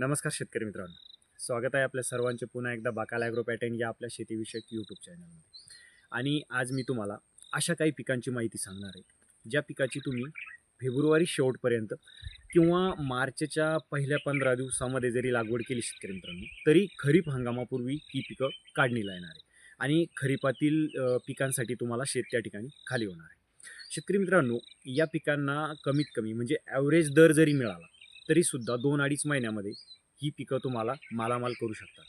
नमस्कार शेतकरी मित्रांनो. स्वागत आहे आपल्या सर्वांचे पुन्हा एकदा बाकाल ॲग्रो पॅटर्न या आपल्या शेतीविषयक यूट्यूब चॅनलमध्ये आणि आज मी तुम्हाला अशा काही पिकांची माहिती सांगणार आहे ज्या पिकाची तुम्ही फेब्रुवारी शेवटपर्यंत किंवा मार्चच्या पहिल्या पंधरा दिवसामध्ये जरी लागवड केली शेतकरी मित्रांनो तरी खरीप हंगामापूर्वी ही पिकं काढणीला येणार आहे. आणि खरीपातील पिकांसाठी तुम्हाला शेत त्या ठिकाणी खाली होणार आहे. शेतकरी मित्रांनो या पिकांना कमीत कमी म्हणजे ॲव्हरेज दर जरी मिळाला तरीसुद्धा दोन अडीच महिन्यामध्ये ही पिकं तुम्हाला मालामाल करू शकतात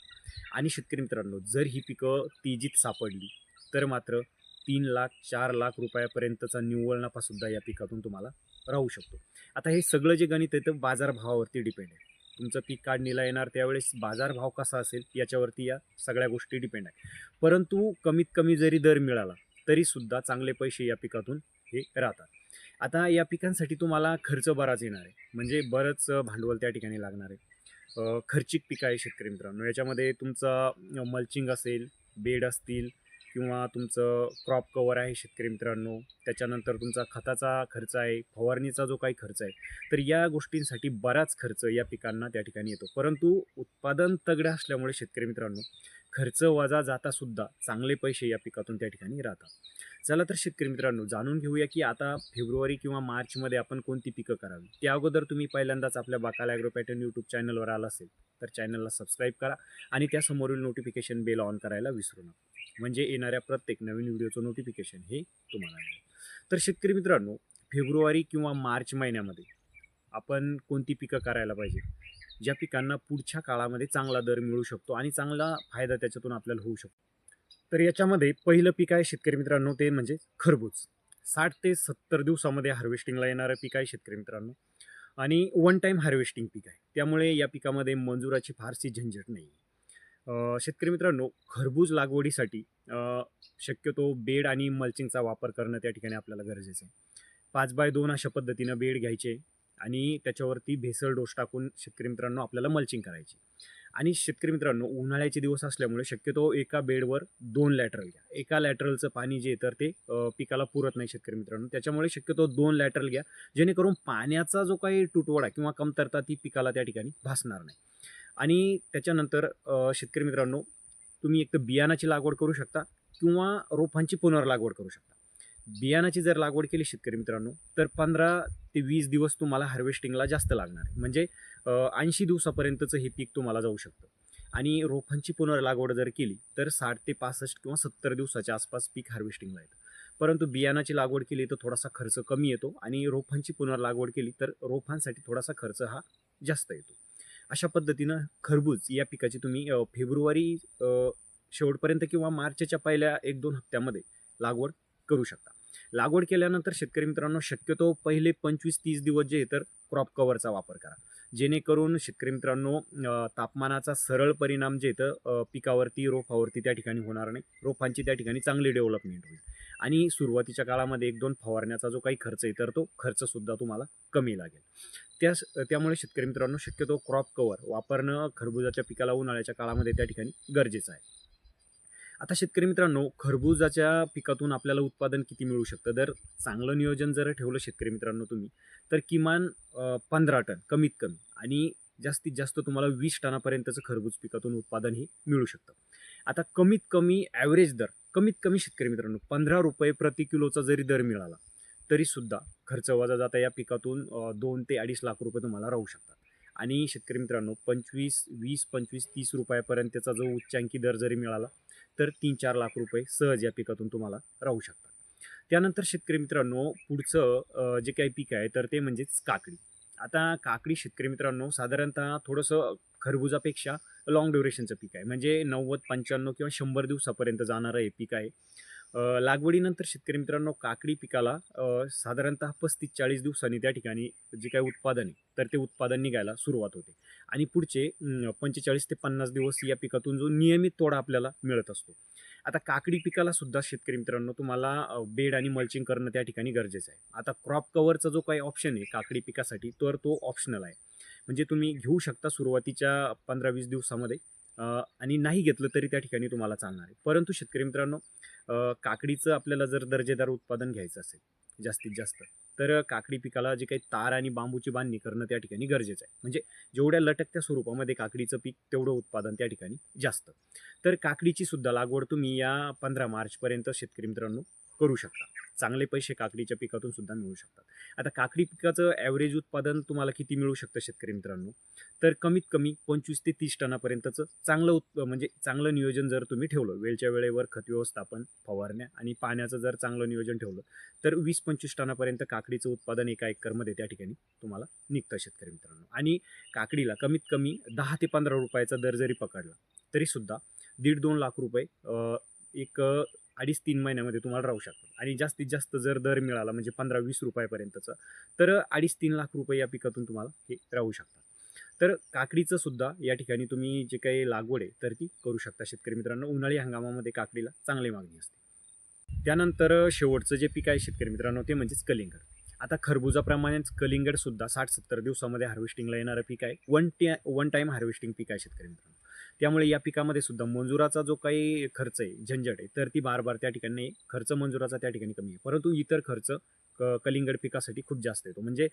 आणि शेतकरी मित्रांनो जर ही पिकं तेजीत सापडली तर मात्र तीन लाख चार लाख रुपयापर्यंतचा निव्वळ नफासुद्धा या पिकातून तुम्हाला राहू शकतो. आता हे सगळं जे गणित आहे ते बाजारभावावरती डिपेंड आहे. तुमचं पीक काढणीला येणार त्यावेळेस बाजारभाव कसा असेल याच्यावरती या सगळ्या गोष्टी डिपेंड आहे. परंतु कमीत कमी जरी दर मिळाला तरीसुद्धा चांगले पैसे या पिकातून हे राहतात. आता या पिकांसाठी तुम्हाला खर्च बराच येणार आहे. म्हणजे बरंच भांडवल त्या ठिकाणी लागणार आहे. खर्चिक पिकं आहे शेतकरी मित्रांनो. याच्यामध्ये तुमचं मल्चिंग असेल बेड असतील किंवा तुमचं क्रॉप कवर आहे शेतकरी मित्रांनो. त्याच्यानंतर तुमचा खताचा खर्च आहे फवारणीचा जो काही खर्च आहे तर या गोष्टींसाठी बराच खर्च या पिकांना त्या ठिकाणी येतो. परंतु उत्पादन तगडे असल्यामुळे शेतकरी मित्रांनो खर्च वजा जातासुद्धा चांगले पैसे या पिकातून त्या ठिकाणी राहतात. चला तर शेतकरी मित्रांनो जाणून घेऊया की आता फेब्रुवारी किंवा मार्चमध्ये आपण कोणती पिकं करावी? त्या अगोदर तुम्ही पहिल्यांदाच आपल्या बाकाल ॲग्रो पॅटर्न यूट्यूब चॅनलवर आला असेल तर चॅनलला सबस्क्राईब करा आणि त्यासमोरील नोटिफिकेशन बेल ऑन करायला विसरू नका. म्हणजे येणाऱ्या प्रत्येक नवीन व्हिडिओचं नोटिफिकेशन हे तुम्हाला मिळेल. तर शेतकरी मित्रांनो फेब्रुवारी किंवा मार्च महिन्यामध्ये आपण कोणती पिकं करायला पाहिजे? ज्या पिकांना पुढच्या काळामध्ये चांगला दर मिळू शकतो आणि चांगला फायदा त्याच्यातून आपल्याला होऊ शकतो. तर याच्यामध्ये पहिलं पीक आहे शेतकरी मित्रांनो ते म्हणजे खरबूज. साठ ते सत्तर दिवसामध्ये हार्वेस्टिंगला येणारं पीक आहे शेतकरी मित्रांनो. आणि वन टाईम हार्वेस्टिंग पीक आहे. त्यामुळे या पिकामध्ये मंजुराची फारशी झंझट नाही आहे शेतकरी मित्रांनो खरबूज लागवडीसाठी शक्यतो बेड आणि मल्चिंगचा वापर करणं त्या ठिकाणी आपल्याला गरजेचं आहे. पाच बाय दोन अशा पद्धतीनं बेड घ्यायचे. आणि त्याच्यावरती भेसळ डोस टाकून शेतकरी मित्रांनो आपल्याला मल्चिंग करायची. आणि शेतकरी मित्रांनो उन्हाळ्याचे दिवस असल्यामुळे शक्यतो एका बेडवर दोन लॅटरल घ्या. एका लॅटरलचं पाणी जे तर ते पिकाला पुरत नाही शेतकरी मित्रांनो. त्याच्यामुळे शक्यतो दोन लॅटरल घ्या. जेणेकरून पाण्याचा जो काही तुटवडा किंवा कमतरता ती पिकाला त्या ठिकाणी भासणार नाही. आणि त्याच्यानंतर शेतकरी मित्रांनो तुम्ही एक तर बियाणाची लागवड करू शकता किंवा रोपांची पुनर्लागवड करू शकता. बियाणाची जर लागवड केली शेतकरी मित्रांनो तर पंधरा ते वीस दिवस तुम्हाला हार्वेस्टिंगला जास्त लागणार आहे. म्हणजे ऐंशी दिवसापर्यंतचं हे पीक तुम्हाला जाऊ शकतं. आणि रोपांची पुनर्लागवड जर केली तर साठ ते पासष्ट किंवा सत्तर दिवसाच्या आसपास पीक हार्वेस्टिंगला येतं. परंतु बियाणाची लागवड केली तर थोडासा खर्च कमी येतो आणि रोपांची पुनर्लागवड केली तर रोपांसाठी थोडासा खर्च हा जास्त येतो. अशा पद्धतीनं खरबूज या पिकाची तुम्ही फेब्रुवारी शेवटपर्यंत किंवा मार्चच्या पहिल्या एक दोन हप्त्यामध्ये लागवड करू शकता. लागवड केल्यानंतर शेतकरी मित्रांनो शक्यतो पहिले पंचवीस तीस दिवस जे आहे तर क्रॉप कवरचा वापर करा. जेणेकरून शेतकरी मित्रांनो तापमानाचा सरळ परिणाम जे येतं पिकावरती रोपावरती त्या ठिकाणी होणार नाही. रोपांची त्या ठिकाणी चांगली डेव्हलपमेंट होईल. आणि सुरुवातीच्या काळामध्ये एक दोन फवारण्याचा जो काही खर्च आहे तर तो खर्चसुद्धा तुम्हाला कमी लागेल. त्या त्यामुळे शेतकरी मित्रांनो शक्यतो क्रॉप कवर वापरणं खरबुजाच्या पिकाला उन्हाळ्याच्या काळामध्ये त्या ठिकाणी गरजेचं आहे. आता शेतकरी मित्रांनो खरबुजाच्या पिकातून आपल्याला उत्पादन किती मिळू शकतं? जर चांगलं नियोजन जर ठेवलं शेतकरी मित्रांनो तुम्ही तर किमान पंधरा टन कमीत कमी आणि जास्तीत जास्त तुम्हाला वीस टनापर्यंतचं खरबूज पिकातून उत्पादन हे मिळू शकतं. आता कमीत कमी ॲव्हरेज दर कमीत कमी शेतकरी मित्रांनो पंधरा रुपये प्रति किलोचा जरी दर मिळाला तरीसुद्धा खर्च वजा जाता या पिकातून दोन ते अडीच लाख रुपये तुम्हाला राहू शकतात. आणि शेतकरी मित्रांनो पंचवीस वीस पंचवीस तीस रुपयापर्यंतचा जो उच्चांकी दर जरी मिळाला तर तीन चार लाख रुपये सहज या पिकातून तुम्हाला राहू शकतात. त्यानंतर शेतकरी मित्रांनो पुढचं जे काही पीक आहे तर ते म्हणजेच काकडी. आता काकडी शेतकरी मित्रांनो साधारणतः थोडंसं खरबुजापेक्षा लॉंग ड्युरेशनचं पीक आहे. म्हणजे नव्वद पंच्याण्णव किंवा शंभर दिवसापर्यंत जाणारं हे पीक आहे. लागवडीनंतर शेतकरी मित्रांनो काकडी पिकाला साधारणतः पस्तीस चाळीस दिवसांनी त्या ठिकाणी जे काही उत्पादन आहे तर ते उत्पादन निघायला सुरुवात होते. आणि पुढचे पंचेचाळीस ते पन्नास दिवस या पिकातून जो नियमित तोडा आपल्याला मिळत असतो. आता काकडी पिकाला सुद्धा शेतकरी मित्रांनो तुम्हाला बेड आणि मल्चिंग करणं त्या ठिकाणी गरजेचं आहे. आता क्रॉप कव्हरचा जो काही ऑप्शन आहे काकडी पिकासाठी तर तो ऑप्शनल आहे. म्हणजे तुम्ही घेऊ शकता सुरुवातीच्या पंधरा वीस दिवसामध्ये. आणि नाही घेतलं तरी त्या ठिकाणी तुम्हाला चालणार आहे. परंतु शेतकरी मित्रांनो काकडीचं आपल्याला जर दर्जेदार उत्पादन घ्यायचं असेल जास्तीत जास्त तर काकडी पिकाला जे काही तार आणि बांबूची बांधणी करणं त्या ठिकाणी गरजेचं आहे. म्हणजे जेवढ्या लटकत्या स्वरूपामध्ये काकडीचं पीक तेवढं उत्पादन त्या ठिकाणी जास्त. तर काकडीची सुद्धा लागवड तुम्ही या पंधरा मार्चपर्यंत शेतकरी मित्रांनो करू शकता. चांगले पैसे काकडीच्या पिकातून सुद्धा मिळू शकतात. आता काकडी पिकाचं ॲव्हरेज उत्पादन तुम्हाला किती मिळू शकतं शेतकरी मित्रांनो? तर कमीत कमी पंचवीस ते तीस टनापर्यंतचं चांगलं उत् म्हणजे चांगलं नियोजन जर तुम्ही ठेवलं वेळच्या वेळेवर खत व्यवस्थापन फवारण्या आणि पाण्याचं जर चांगलं नियोजन ठेवलं तर वीस पंचवीस टनापर्यंत काकडीचं उत्पादन एका एकरमध्ये त्या ठिकाणी तुम्हाला निघतं शेतकरी मित्रांनो. आणि काकडीला कमीत कमी दहा ते पंधरा रुपयाचा दर जरी पकडला तरीसुद्धा दीड दोन लाख रुपये एक अडीच तीन महिन्यामध्ये तुम्हाला राहू शकतात. आणि जास्तीत जास्त जर दर मिळाला म्हणजे पंधरा वीस रुपयापर्यंतचा तर अडीच तीन लाख रुपये या पिकातून तुम्हाला हे राहू शकतात. तर काकडीचं सुद्धा या ठिकाणी तुम्ही जे काही लागवड आहे तर ती करू शकता शेतकरी मित्रांनो. उन्हाळी हंगामामध्ये काकडीला चांगली मागणी असते. त्यानंतर शेवटचं जे पीक आहे शेतकरी मित्रांनो ते म्हणजेच कलिंगड. आता खरबुजाप्रमाणेच कलिंगड सुद्धा साठ सत्तर दिवसामध्ये हार्वेस्टिंगला येणारं पीक आहे. One T one time harvesting पीक आहे शेतकरी मित्रांनो. त्यामुळे या पिकामध्ये सुद्धा मंजुराचा जो काही खर्च आहे झंझट आहे तर ती बार बार त्या ठिकाणी खर्च मंजुराचा त्या ठिकाणी कमी आहे. परंतु इतर खर्च क कलिंगड पिकासाठी खूप जास्त येतो म्हणजे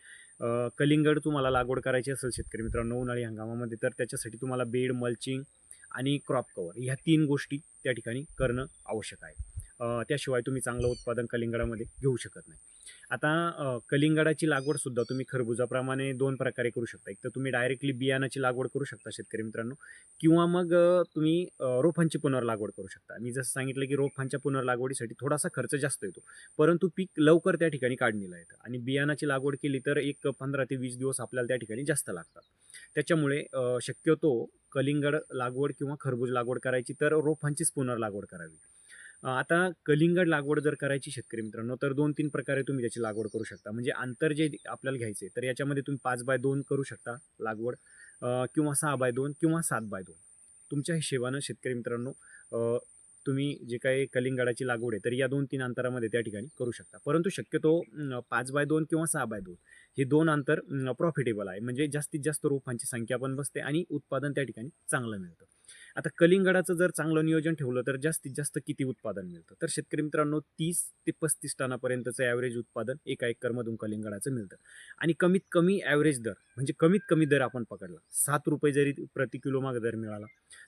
कलिंगड तुम्हाला लागवड करायची असेल शेतकरी मित्रांनो उन्हाळी हंगामामध्ये तर त्याच्यासाठी तुम्हाला बेड मल्चिंग आणि क्रॉप कवर ह्या तीन गोष्टी त्या ठिकाणी करणं आवश्यक आहे. त्याशिवाय तुम्ही चांगलं उत्पादन कलिंगडामध्ये घेऊ शकत नाही. आता कलिंगडाची लागवडसुद्धा तुम्ही खरबुजाप्रमाणे दोन प्रकारे करू शकता. एक तर तुम्ही डायरेक्टली बियाणाची लागवड करू शकता शेतकरी मित्रांनो किंवा मग तुम्ही रोपांची पुनर्लागवड करू शकता. मी जसं सांगितलं की रोपांच्या पुनर्लागवडीसाठी थोडासा खर्च जास्त येतो परंतु पीक लवकर त्या ठिकाणी काढणीला येतं आणि बियाणाची लागवड केली तर एक पंधरा ते वीस दिवस आपल्याला त्या ठिकाणी जास्त लागतात. त्याच्यामुळे शक्यतो कलिंगड लागवड किंवा खरबूज लागवड करायची तर रोपांचीच पुनर्लागवड करावी. आता कलिंगड लागवड जर करायची शेतकरी मित्रांनो तर दोन तीन प्रकारे तुम्ही त्याची लागवड करू शकता. म्हणजे अंतर जे आपल्याला घ्यायचे तर याच्यामध्ये तुम्ही पाच बाय दोन करू शकता लागवड किंवा सहा बाय दोन किंवा सात बाय दोन. तुमच्या हिशेबानं शेतकरी मित्रांनो तुम्ही जे काही कलिंगडाची लागवड आहे तर या दोन तीन अंतरामध्ये त्या ठिकाणी करू शकता. परंतु शक्यतो पाच बाय दोन किंवा सहा बाय दोन हे दोन अंतर प्रॉफिटेबल आहे. म्हणजे जास्तीत जास्त रोपांची संख्या पण बसते आणि उत्पादन त्या ठिकाणी चांगलं मिळतं. आता कलिंगडाचं जर चांगलं नियोजन ठेवलं तर जास्तीत जास्त किती उत्पादन मिळतं? तर शेतकरी मित्रांनो तीस ते पस्तीस टनापर्यंतचं ॲव्हरेज उत्पादन एका एकरमधून कलिंगडाचं मिळतं. आणि कमीत कमी ॲव्हरेज दर म्हणजे कमीत कमी दर आपण पकडला सात रुपये जरी प्रति किलो माग दर मिळाला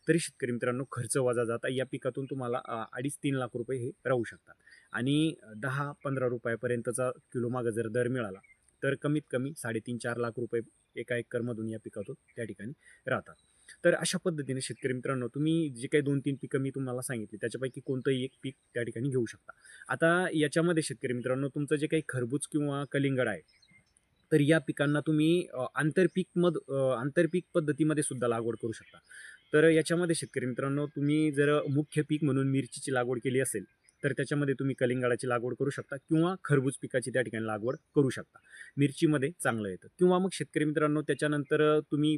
तरी शेतकरी मित्रांनो खर्च वजा जाता या पिकातून तुम्हाला अडीच तीन लाख रुपये हे राहू शकतात. आणि दहा पंधरा रुपयापर्यंतचा किलो माग जर दर मिळाला तर कमीत कमी साडेतीन चार लाख रुपये एका एकरमधून या पिकातून त्या ठिकाणी राहतात. तर अशा पद्धतीने शेतकरी मित्रांनो तुम्ही जे काही दोन तीन पिकं मी तुम्हाला सांगितली त्याच्यापैकी कोणतंही एक पीक त्या ठिकाणी घेऊ शकता. आता याच्यामध्ये शेतकरी मित्रांनो तुमचं जे काही खरबूज किंवा कलिंगड आहे तर या पिकांना तुम्ही आंतरपीकमध आंतरपीक पद्धतीमध्ये सुद्धा लागवड करू शकता. तर याच्यामध्ये शेतकरी मित्रांनो तुम्ही जर मुख्य पीक म्हणून मिरचीची लागवड केली असेल तर त्याच्यामध्ये तुम्ही कलिंगडाची लागवड करू शकता किंवा खरबूज पिकाची त्या ठिकाणी लागवड करू शकता. मिरचीमध्ये चांगलं येतं. किंवा मग शेतकरी मित्रांनो त्याच्यानंतर तुम्ही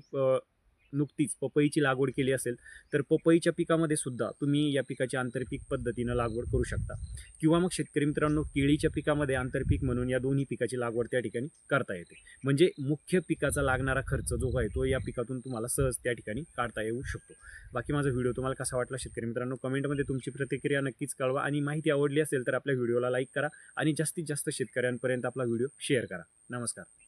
नुकतीच पपईची लागवड केली असेल तर पपईच्या पिकामध्ये सुद्धा तुम्ही या पिकाची आंतरपीक पद्धतीनं लागवड करू शकता. किंवा मग शेतकरी मित्रांनो केळीच्या पिकामध्ये आंतरपीक म्हणून या दोन्ही पिकाची लागवड त्या ठिकाणी करता येते. म्हणजे मुख्य पिकाचा लागणारा खर्च जो आहे तो या पिकातून तुम्हाला सहज त्या ठिकाणी काढता येऊ शकतो. बाकी माझा व्हिडिओ तुम्हाला कसा वाटला शेतकरी मित्रांनो कमेंटमध्ये तुमची प्रतिक्रिया नक्कीच कळवा. आणि माहिती आवडली असेल तर आपल्या व्हिडिओला लाईक करा आणि जास्तीत जास्त शेतकऱ्यांपर्यंत आपला व्हिडिओ शेअर करा. नमस्कार.